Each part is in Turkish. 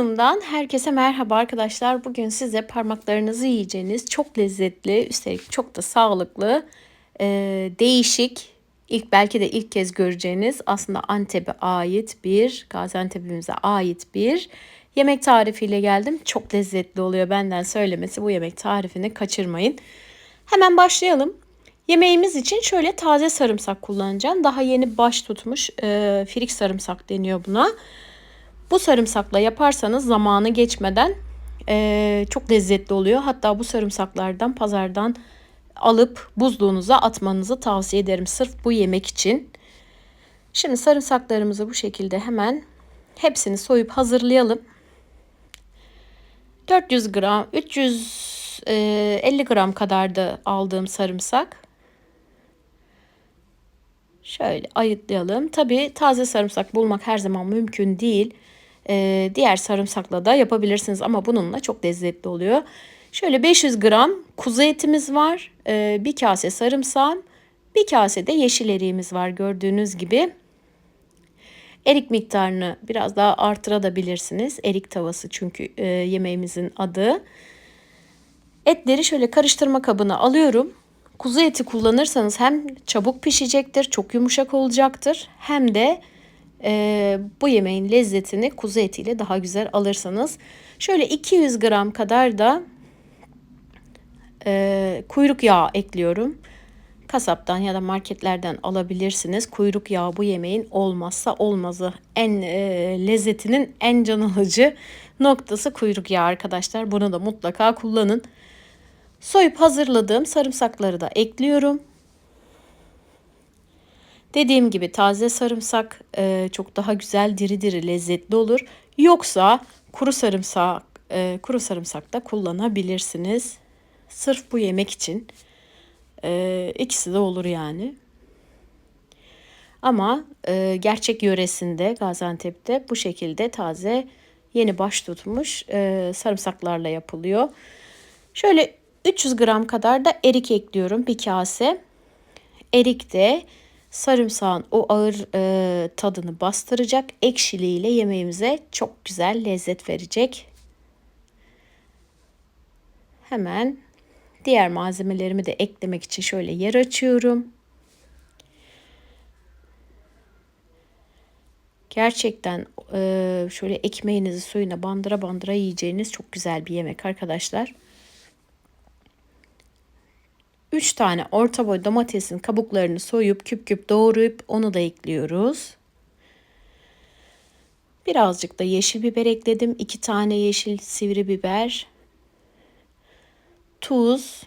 Mutfağımdan herkese merhaba arkadaşlar. Bugün size parmaklarınızı yiyeceğiniz çok lezzetli, üstelik çok da sağlıklı, e, değişik, ilk belki de ilk kez göreceğiniz aslında Antep'e ait bir, Gaziantep'imize ait bir yemek tarifiyle geldim. Çok lezzetli oluyor benden söylemesi. Bu yemek tarifini kaçırmayın. Hemen başlayalım. Yemeğimiz için şöyle taze sarımsak kullanacağım. Daha yeni baş tutmuş e, firik sarımsak deniyor buna. Bu sarımsakla yaparsanız zamanı geçmeden e, çok lezzetli oluyor. Hatta bu sarımsaklardan pazardan alıp buzluğunuza atmanızı tavsiye ederim. Sırf bu yemek için. Şimdi sarımsaklarımızı bu şekilde hemen hepsini soyup hazırlayalım. 400 gram, 350 gram kadar da aldığım sarımsak. Şöyle ayıtlayalım. Tabi taze sarımsak bulmak her zaman mümkün değil. Ee, diğer sarımsakla da yapabilirsiniz ama bununla çok lezzetli oluyor. Şöyle 500 gram kuzu etimiz var. Ee, bir kase sarımsağım. Bir kase de yeşil eriğimiz var gördüğünüz gibi. Erik miktarını biraz daha artırabilirsiniz. Erik tavası çünkü e, yemeğimizin adı. Etleri şöyle karıştırma kabına alıyorum. Kuzu eti kullanırsanız hem çabuk pişecektir, çok yumuşak olacaktır. Hem de e, bu yemeğin lezzetini kuzu etiyle daha güzel alırsanız. Şöyle 200 gram kadar da e, kuyruk yağı ekliyorum. Kasaptan ya da marketlerden alabilirsiniz. Kuyruk yağı bu yemeğin olmazsa olmazı. En e, lezzetinin en can alıcı noktası kuyruk yağı arkadaşlar. Bunu da mutlaka kullanın. Soyup hazırladığım sarımsakları da ekliyorum. Dediğim gibi taze sarımsak e, çok daha güzel diri diri lezzetli olur. Yoksa kuru sarımsak e, kuru sarımsak da kullanabilirsiniz. Sırf bu yemek için e, ikisi de olur yani. Ama e, gerçek yöresinde Gaziantep'te bu şekilde taze yeni baş tutmuş e, sarımsaklarla yapılıyor. Şöyle 300 gram kadar da erik ekliyorum bir kase. Erik de sarımsağın o ağır e, tadını bastıracak. Ekşiliğiyle yemeğimize çok güzel lezzet verecek. Hemen diğer malzemelerimi de eklemek için şöyle yer açıyorum. Gerçekten e, şöyle ekmeğinizi suyuna bandıra bandıra yiyeceğiniz çok güzel bir yemek arkadaşlar. 3 tane orta boy domatesin kabuklarını soyup küp küp doğrayıp onu da ekliyoruz. Birazcık da yeşil biber ekledim. 2 tane yeşil sivri biber. Tuz.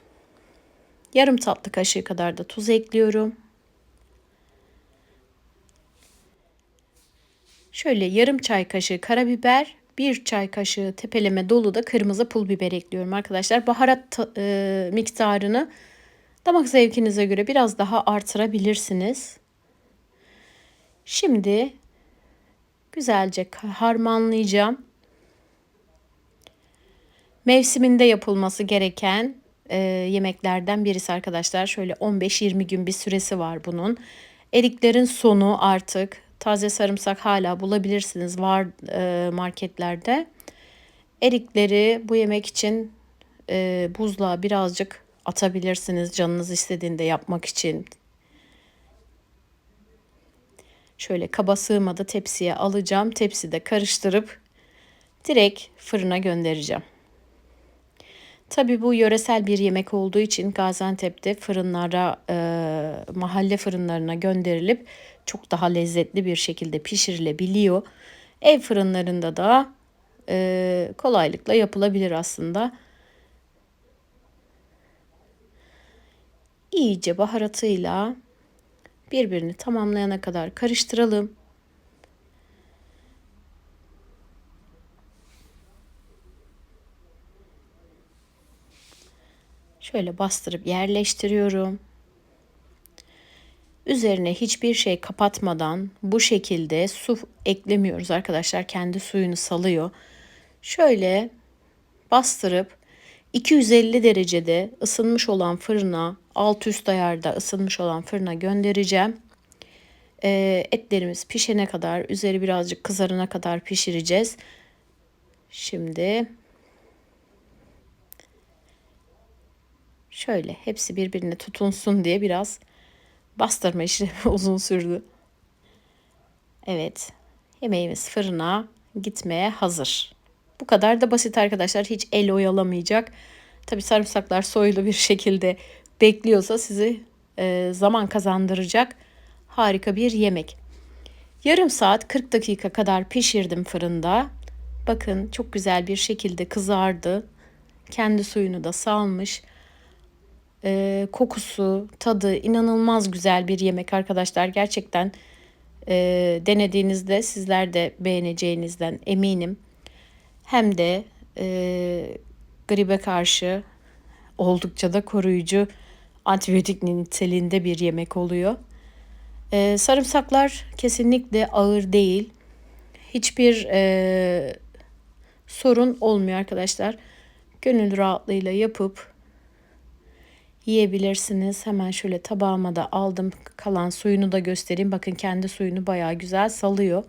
Yarım tatlı kaşığı kadar da tuz ekliyorum. Şöyle yarım çay kaşığı karabiber, bir çay kaşığı tepeleme dolu da kırmızı pul biber ekliyorum arkadaşlar. Baharat e, miktarını Damak zevkinize göre biraz daha artırabilirsiniz. Şimdi güzelce harmanlayacağım. Mevsiminde yapılması gereken e, yemeklerden birisi arkadaşlar. Şöyle 15-20 gün bir süresi var bunun. Eriklerin sonu artık taze sarımsak hala bulabilirsiniz var e, marketlerde. Erikleri bu yemek için e, buzluğa birazcık atabilirsiniz canınız istediğinde yapmak için. Şöyle kaba sığmadı tepsiye alacağım. Tepside karıştırıp direkt fırına göndereceğim. Tabii bu yöresel bir yemek olduğu için Gaziantep'te fırınlara, e, mahalle fırınlarına gönderilip çok daha lezzetli bir şekilde pişirilebiliyor. Ev fırınlarında da e, kolaylıkla yapılabilir aslında. İyice baharatıyla birbirini tamamlayana kadar karıştıralım. Şöyle bastırıp yerleştiriyorum. Üzerine hiçbir şey kapatmadan bu şekilde su eklemiyoruz arkadaşlar. Kendi suyunu salıyor. Şöyle bastırıp 250 derecede ısınmış olan fırına, alt üst ayarda ısınmış olan fırına göndereceğim. E, etlerimiz pişene kadar, üzeri birazcık kızarana kadar pişireceğiz. Şimdi şöyle hepsi birbirine tutunsun diye biraz bastırma işlemi uzun sürdü. Evet. Yemeğimiz fırına gitmeye hazır. Bu kadar da basit arkadaşlar. Hiç el oyalamayacak. Tabi sarımsaklar soyulu bir şekilde bekliyorsa sizi e, zaman kazandıracak harika bir yemek. Yarım saat 40 dakika kadar pişirdim fırında. Bakın çok güzel bir şekilde kızardı. Kendi suyunu da salmış. Ee, kokusu, tadı inanılmaz güzel bir yemek arkadaşlar. Gerçekten e, denediğinizde sizler de beğeneceğinizden eminim. Hem de e, gribe karşı oldukça da koruyucu antibiyotik niteliğinde bir yemek oluyor. Ee, sarımsaklar kesinlikle ağır değil. Hiçbir e, sorun olmuyor arkadaşlar. Gönül rahatlığıyla yapıp yiyebilirsiniz. Hemen şöyle tabağıma da aldım. Kalan suyunu da göstereyim. Bakın kendi suyunu bayağı güzel salıyor.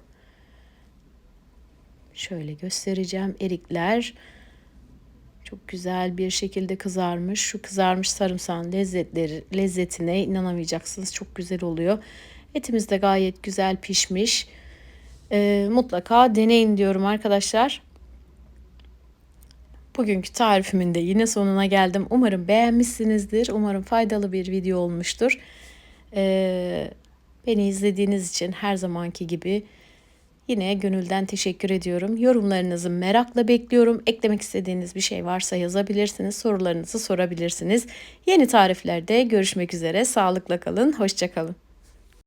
Şöyle göstereceğim. Erikler çok güzel bir şekilde kızarmış. Şu kızarmış sarımsağın lezzetleri, lezzetine inanamayacaksınız. Çok güzel oluyor. Etimiz de gayet güzel pişmiş. Ee, mutlaka deneyin diyorum arkadaşlar. Bugünkü tarifimin de yine sonuna geldim. Umarım beğenmişsinizdir. Umarım faydalı bir video olmuştur. Ee, beni izlediğiniz için her zamanki gibi yine gönülden teşekkür ediyorum. Yorumlarınızı merakla bekliyorum. Eklemek istediğiniz bir şey varsa yazabilirsiniz. Sorularınızı sorabilirsiniz. Yeni tariflerde görüşmek üzere. Sağlıkla kalın. Hoşçakalın.